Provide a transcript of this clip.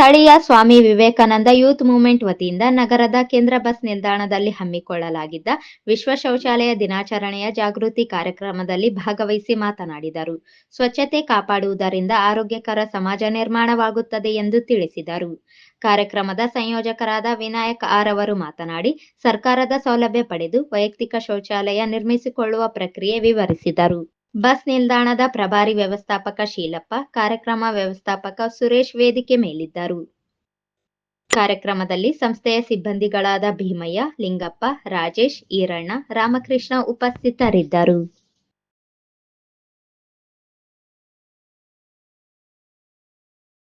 ಸ್ಥಳೀಯ Swami Vivekananda youth movement ವತಿಯಿಂದ ನಗರದ ಕೇಂದ್ರ ಬಸ್ ನಿಲ್ದಾಣದಲ್ಲಿ ಹಮ್ಮಿಕೊಳ್ಳಲಾಗಿದ್ದ ವಿಶ್ವ ಶೌಚಾಲಯ ದಿನಾಚರಣೆಯ ಜಾಗೃತಿ ಕಾರ್ಯಕ್ರಮದಲ್ಲಿ ಭಾಗವಹಿಸಿ ಮಾತನಾಡಿದರು. ಸ್ವಚ್ಛತೆ ಕಾಪಾಡುವುದರಿಂದ ಆರೋಗ್ಯಕರ ಸಮಾಜ ನಿರ್ಮಾಣವಾಗುತ್ತದೆ ಎಂದು ತಿಳಿಸಿದರು. ಕಾರ್ಯಕ್ರಮದ ಸಂಯೋಜಕರಾದ ವಿನಾಯಕ್ ಆರ್ ಅವರು ಮಾತನಾಡಿ, ಸರ್ಕಾರದ ಸೌಲಭ್ಯ ಪಡೆದು ವೈಯಕ್ತಿಕ ಶೌಚಾಲಯ ನಿರ್ಮಿಸಿಕೊಳ್ಳುವ ಪ್ರಕ್ರಿಯೆ ವಿವರಿಸಿದರು. ಬಸ್ ನಿಲ್ದಾಣದ ಪ್ರಭಾರಿ ವ್ಯವಸ್ಥಾಪಕ ಶೀಲಪ್ಪ, ಕಾರ್ಯಕ್ರಮ ವ್ಯವಸ್ಥಾಪಕ ಸುರೇಶ್ ವೇದಿಕೆ ಮೇಲಿದ್ದರು. ಕಾರ್ಯಕ್ರಮದಲ್ಲಿ ಸಂಸ್ಥೆಯ ಸಿಬ್ಬಂದಿಗಳಾದ ಭೀಮಯ್ಯ, ಲಿಂಗಪ್ಪ, ರಾಜೇಶ್, ಈರಣ್ಣ, ರಾಮಕೃಷ್ಣ ಉಪಸ್ಥಿತರಿದ್ದರು.